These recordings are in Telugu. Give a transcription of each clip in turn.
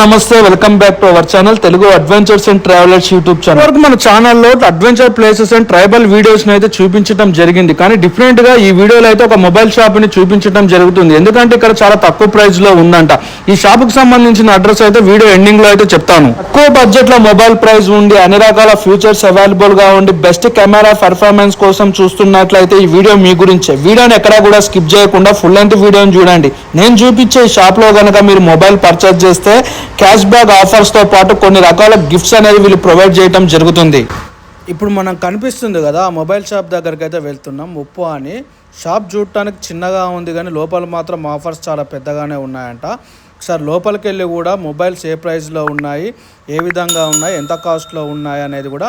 నమస్తే welcome back to our channel Telugu adventures and travellers YouTube channel వరకు మన ఛానల్లో adventure places and tribal videos అయితే చూపించడం జరిగింది. కానీ డిఫరెంట్గా ఈ వీడియోలో అయితే ఒక మొబైల్ షాప్ని చూపించడం జరుగుతుంది. ఎందుకంటే ఇక్కడ చాలా తక్కువ ప్రైస్లో ఉందంట. ఈ షాప్కు సంబంధించిన అడ్రస్ అయితే వీడియో ఎండింగ్లో అయితే చెప్తాను. తక్కువ బడ్జెట్లో మొబైల్ ప్రైస్ ఉండి అన్ని రకాల ఫీచర్స్ అవైలబుల్గా ఉండి బెస్ట్ కెమెరా పర్ఫార్మెన్స్ కోసం చూస్తున్నట్లయితే ఈ వీడియో మీ గురించే. వీడియోని ఎక్కడా కూడా స్కిప్ చేయకుండా ఫుల్ లెంత్ వీడియోని చూడండి. నేను చూపించే ఈ షాప్లో కనుక మీరు మొబైల్ పర్చేస్ చేస్తే క్యాష్ బ్యాక్ ఆఫర్స్తో పాటు కొన్ని రకాల గిఫ్ట్స్ అనేది వీళ్ళు ప్రొవైడ్ చేయడం జరుగుతుంది. ఇప్పుడు మనం కనిపిస్తుంది కదా ఆ మొబైల్ షాప్ దగ్గరికి అయితే వెళ్తున్నాం. ఉప్పు అని. షాప్ చూడటానికి చిన్నగా ఉంది కానీ లోపల మాత్రం ఆఫర్స్ చాలా పెద్దగానే ఉన్నాయంట. ఒకసారి లోపలికి వెళ్ళి కూడా మొబైల్స్ ఏ ప్రైస్లో ఉన్నాయి ఏ విధంగా ఉన్నాయి ఎంత కాస్ట్లో ఉన్నాయి అనేది కూడా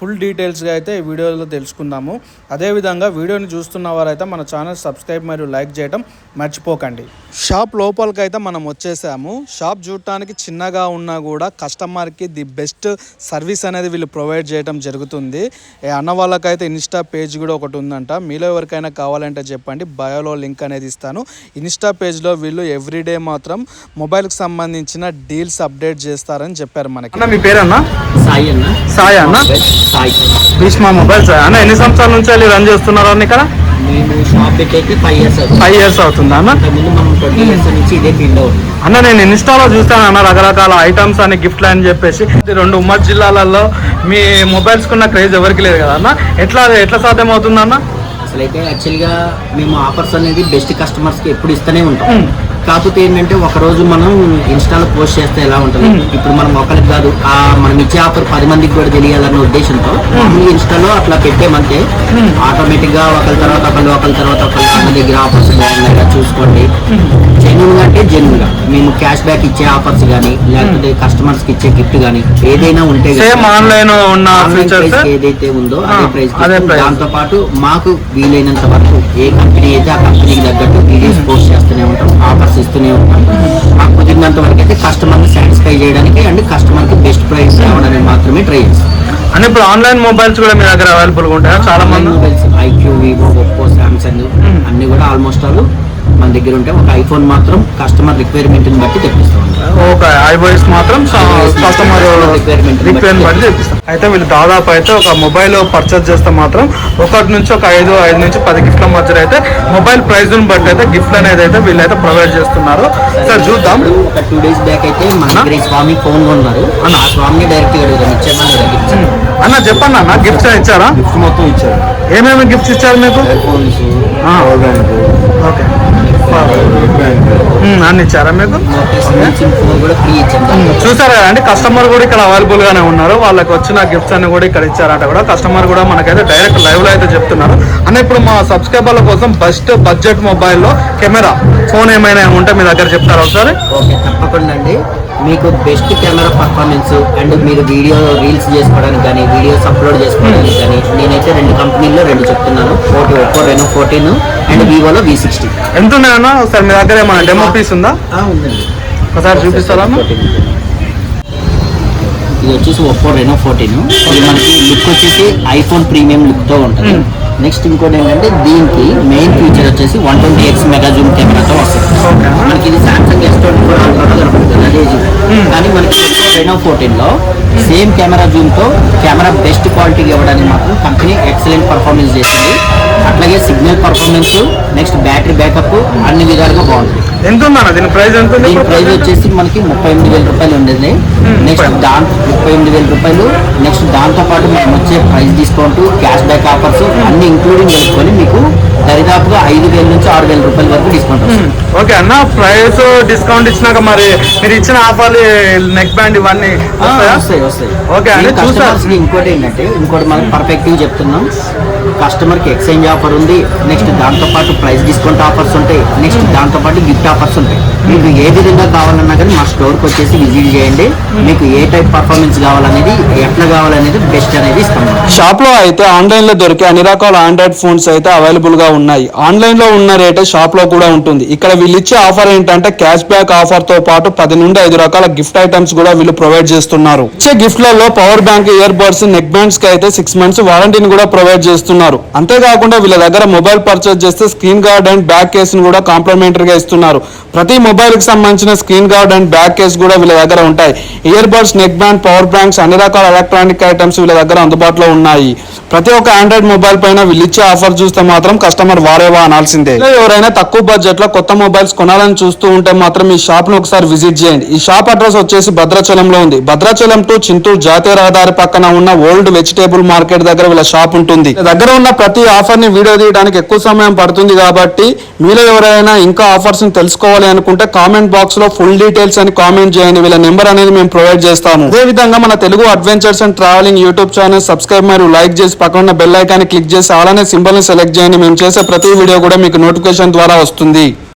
ఫుల్ డీటెయిల్స్గా అయితే ఈ వీడియోలో తెలుసుకుందాము. అదేవిధంగా వీడియోని చూస్తున్న వారైతే మన ఛానల్ సబ్స్క్రైబ్ మరియు లైక్ చేయడం మర్చిపోకండి. షాప్ లోపలికి అయితే మనం వచ్చేసాము. షాప్ చూడటానికి చిన్నగా ఉన్నా కూడా కస్టమర్కి ది బెస్ట్ సర్వీస్ అనేది వీళ్ళు ప్రొవైడ్ చేయడం జరుగుతుంది. ఏ అన్న వాళ్ళకైతే ఇన్స్టా పేజ్ కూడా ఒకటి ఉందంట. మీలో ఎవరికైనా కావాలంటే చెప్పండి. బయోలో లింక్ అనేది ఇస్తాను. ఇన్స్టా పేజ్లో వీళ్ళు ఎవ్రీడే మాత్రం మొబైల్కి సంబంధించిన డీల్స్ అప్డేట్ చేస్తారని చెప్పారు మనకి. అన్న మీ పేరన్నా? సాయి అన్న. సాయి అన్న? సాయి భీష్మా మొబైల్స్ అన్న ఎన్ని సంవత్సరాల నుంచి వెళ్ళి రన్ చేస్తున్నారు అన్న ఇక్కడ? మేము షాప్ పెట్టేకి ఫైవ్ ఇయర్స్ అవుతుంది. ఫైవ్ ఇయర్స్ అవుతుందా అన్న? ముందు మనం ట్వంటీ ఇయర్స్ నుంచి ఇదే ఫీల్డ్లో ఉన్నాం. అన్న నేను ఇన్స్టాలో చూస్తాను అన్న రకరకాల ఐటమ్స్ అని గిఫ్ట్లు అని చెప్పేసి. రెండు ఉమ్మడి జిల్లాలలో మీ మొబైల్స్ కున్న క్రేజ్ ఎవరికి లేదు కదా అన్న? ఎట్లా ఎట్లా సాధ్యం అవుతుంది అన్న? అసలు అయితే యాక్చువల్గా మేము ఆఫర్స్ అనేది బెస్ట్ కస్టమర్స్కి ఎప్పుడు ఇస్తూనే ఉంటాం. కాకపోతే ఏంటంటే ఒక రోజు మనం ఇన్స్టాలో పోస్ట్ చేస్తే ఎలా ఉంటుంది? ఇప్పుడు మనం ఒకరికి కాదు ఆ మనం ఇచ్చే ఆఫర్ పది మందికి కూడా తెలియాలన్న ఉద్దేశంతో ఇన్స్టాలో అట్లా పెట్టేమంటే ఆటోమేటిక్గా ఒకరి తర్వాత ఒకళ్ళు ఒకరి తర్వాత ఒకళ్ళు మన దగ్గర ఆఫర్స్ బాగున్నాయి చూసుకోండి. జెన్యున్ గా అంటే జెన్యున్గా. మేము క్యాష్ బ్యాక్ ఇచ్చే ఆఫర్స్ కానీ లేకపోతే కస్టమర్స్కి ఇచ్చే గిఫ్ట్ కానీ ఏదైనా ఉంటే సేమ్ ఆన్లైన్ ఉన్న ఫీచర్స్ ఏదైతే ఉందో అదే ప్రైస్. దాంతో పాటు మాకు వీలైనంత వరకు ఏ కంపెనీ అయితే ఆ కంపెనీకి తగ్గట్టు వీడియోస్ పోస్ట్ చేస్తూనే ఉంటాం ఆఫర్స్ ఇస్తూనే ఉంటాం. మాకు కుదిరినంత వరకు అయితే కస్టమర్ని సాటిస్ఫై చేయడానికి అండ్ కస్టమర్కి బెస్ట్ ప్రైస్ రావడానికి మాత్రమే ట్రై చేస్తాం. అని ఇప్పుడు ఆన్లైన్ మొబైల్స్ కూడా మీ దగ్గర అవైలబుల్గా ఉంటాయా? చాలా మంది? Mobiles iQOO Vivo Oppo Samsung అన్ని కూడా ఆల్మోస్ట్ ఆల్ మన దగ్గర ఉంటే ఒక ఐఫోన్ మాత్రం కస్టమర్ రిక్వైర్మెంట్ని బట్టి తెప్పిస్తాం ఒక ఐవాయిస్ మాత్రం కస్టమర్ Requirement రిక్వైర్మెంట్ బట్టి తెప్పిస్తాం. అయితే వీళ్ళు దాదాపు అయితే ఒక మొబైల్ పర్చేస్ చేస్తే మాత్రం ఒకటి నుంచి ఒక ఐదు ఐదు నుంచి పది గిఫ్ట్ల మధ్యలో అయితే మొబైల్ ప్రైస్ బట్టి అయితే గిఫ్ట్ అనేది అయితే వీళ్ళైతే ప్రొవైడ్ చేస్తున్నారు. సార్ చూద్దాం. ఒక టూ డేస్ బ్యాక్ అయితే మన దగ్గర స్వామి ఫోన్ కొన్నారు. ఆ స్వామిని డైరెక్ట్ అడుగుదాం ఇచ్చామని గిఫ్ట్ అన్న చెప్పండి అన్న గిఫ్ట్స్ ఇచ్చారా? గిఫ్ట్ మొత్తం ఇచ్చారు. ఏమేమి గిఫ్ట్స్ ఇచ్చారు మీకు? ఓకే. ఉమ్, అన్ని ఇచ్చారా మీకు? ఇచ్చాం చూసారా అండి కస్టమర్ కూడా ఇక్కడ అవైలబుల్ గానే ఉన్నారు. వాళ్ళకి వచ్చిన గిఫ్ట్స్ అన్ని కూడా ఇక్కడ ఇచ్చారట కూడా. కస్టమర్ కూడా మనకైతే డైరెక్ట్ లైవ్లో అయితే చెప్తున్నారు. అన్న ఇప్పుడు మా సబ్స్క్రైబర్ల కోసం బెస్ట్ బడ్జెట్ మొబైల్లో కెమెరా. ఫోన్ ఏమైనా ఉంటే మీ దగ్గర చెప్తారా ఒకసారి? ఓకే తప్పకుండా అండి. మీకు బెస్ట్ కెమెరా పర్ఫార్మెన్స్ అండ్ మీరు వీడియో రీల్స్ చేసుకోవడానికి కానీ వీడియోస్ అప్లోడ్ చేసుకోవడానికి కానీ నేనైతే రెండు కంపెనీల్లో రెండు చెప్తున్నాను. ఒకటి ఒప్పో రెనో ఫోర్టీన్ అండ్ వివోలో వి సిక్స్టీ ఎంత ఉన్నాయన్న ఒకసారి మీ దగ్గర ఏమైనా డెమో పీస్ ఉందా? ఉందండి. ఒకసారి చూపిస్తారా? ఇది వచ్చేసి ఒప్పో రెనో ఫోర్టీన్ ఇది మనకి లుక్ వచ్చేసి ఐఫోన్ ప్రీమియం లుక్తో ఉంటుంది. నెక్స్ట్ ఇంకోటి ఏంటంటే దీనికి మెయిన్ ఫీచర్ వచ్చేసి one twenty X mega zoom కెమెరాతో వస్తుంది. మనకి ఇది సామ్సంగ్ ఎస్ ట్వంటీ ఫోర్ అల్ట్రాలో జూమ్ కానీ మనకి రెనో ఫోర్టీన్లో సేమ్ కెమెరా జూమ్తో కెమెరా బెస్ట్ క్వాలిటీకి ఇవ్వడానికి మాత్రం కంపెనీ ఎక్సలెంట్ పర్ఫార్మెన్స్ చేసింది. అట్లాగే signal performance next battery backup అన్ని విధాలుగా బాగుంటుంది ఎంత దీని ప్రైస్ ఎంత ఉంది దీని ప్రైస్ వచ్చేసి మనకి ముప్పై ఎనిమిది వేల రూపాయలు ఉండేది. నెక్స్ట్ ముప్పై. దాని ముప్పై ఎనిమిది వేల రూపాయలు. నెక్స్ట్ దాంతో పాటు మనం వచ్చే price discount cash back offers అన్ని ఇంక్లూడింగ్ కలుపుకొని మీకు దరిదాపుగా ఐదు వేల నుంచి ఆరు వేల రూపాయల వరకు డిస్కౌంట్ ఓకే అన్న ప్రైస్ డిస్కౌంట్ ఇచ్చినాక మరి మీరు ఇచ్చిన ఆఫర్లు నెక్ బ్యాండ్ ఇవన్నీ వస్తాయా? వస్తాయి ఓకే అండి, కస్టమర్స్కి ఇంకోటి ఏంటంటే ఇంకోటి మనం పర్ఫెక్ట్ చెప్తున్నాం. కస్టమర్కి ఎక్స్చేంజ్ ఆఫర్ ఉంది నెక్స్ట్ దాంతో పాటు ప్రైస్ డిస్కౌంట్ ఆఫర్స్ ఉంటాయి నెక్స్ట్ దాంతో పాటు గిఫ్ట్ ఆఫర్స్ ఉంటాయి. మీకు ఏ విధంగా కావాలన్నా కానీ మా స్టోర్కి వచ్చేసి విజిట్ చేయండి. మీకు ఏ టైప్ పర్ఫార్మెన్స్ కావాలనేది ఎట్లా కావాలనేది బెస్ట్ అనేది ఇస్తాం. మనం. షాప్లో అయితే ఆన్లైన్లో దొరికే అన్ని రకాల ఆండ్రాయిడ్ ఫోన్స్ అయితే అవైలబుల్గా ఉన్నాయి. ఆన్లైన్లో ఉన్న రేటే షాప్లో కూడా ఉంటుంది. ఇక్కడ వీళ్ళు ఇచ్చే ఆఫర్ ఏంటంటే క్యాష్ బ్యాక్ ఆఫర్తో పాటు పది నుండి ఐదు రకాల గిఫ్ట్ ఐటమ్స్ కూడా వీళ్ళు ప్రొవైడ్ చేస్తున్నారు. ఇచ్చే గిఫ్ట్లలో పవర్ బ్యాంక్ ఇయర్ బడ్స్ నెక్ బ్యాండ్స్కి అయితే సిక్స్ మంత్స్ వారంటీని కూడా ప్రొవైడ్ చేస్తున్నారు. అంతేకాకుండా వీళ్ళ దగ్గర మొబైల్ పర్చేస్ చేస్తే screen guard and back case కూడా కాంప్లిమెంటరీగా ఇస్తున్నారు. ప్రతి మొబైల్కి సంబంధించిన screen guard and back case కూడా వీళ్ళ దగ్గర ఉంటాయి. Ear buds neck band power banks అన్ని రకాల ఎలక్ట్రానిక్ ఐటమ్స్ వీళ్ళ దగ్గర అందుబాటులో ఉన్నాయి. ప్రతి ఒక్క ఆండ్రాయిడ్ మొబైల్ పైన వీళ్ళు ఇచ్చే ఆఫర్ చూస్తే మాత్రం కష్టం కస్టమర్ వారేవా అనాల్సిందే. ఎవరైనా తక్కువ బడ్జెట్లో కొత్త మొబైల్స్ కొనాలని చూస్తూ ఉంటే మాత్రం ఈ షాప్ను ఒకసారి విజిట్ చేయండి. ఈ షాప్ అడ్రస్ వచ్చేసి భద్రాచలంలో ఉంది. భద్రాచలం టు చింతూరు జాతీయ రహదారి పక్కన ఉన్న ఓల్డ్ వెజిటేబుల్ మార్కెట్ దగ్గర వీళ్ళ షాప్ ఉంటుంది. దగ్గర ఉన్న ప్రతి ఆఫర్ని వీడియో తీయడానికి ఎక్కువ సమయం పడుతుంది కాబట్టి మీలో ఎవరైనా ఇంకా ఆఫర్స్ని తెలుసుకోవాలి అనుకుంటే కామెంట్ బాక్స్లో ఫుల్ డీటెయిల్స్ అని కామెంట్ చేయండి. వీళ్ళ నెంబర్ అనేది మేము ప్రొవైడ్ చేస్తాము. అదే విధంగా మన Telugu adventures and travelling YouTube channel subscribe మరియు లైక్ చేసి పక్కన బెల్ ఐకాన్ క్లిక్ చేసి అలానే సింబల్ని సెలెక్ట్ చేయండి. మేము చేసే ప్రతి వీడియో కూడా మీకు నోటిఫికేషన్ ద్వారా వస్తుంది.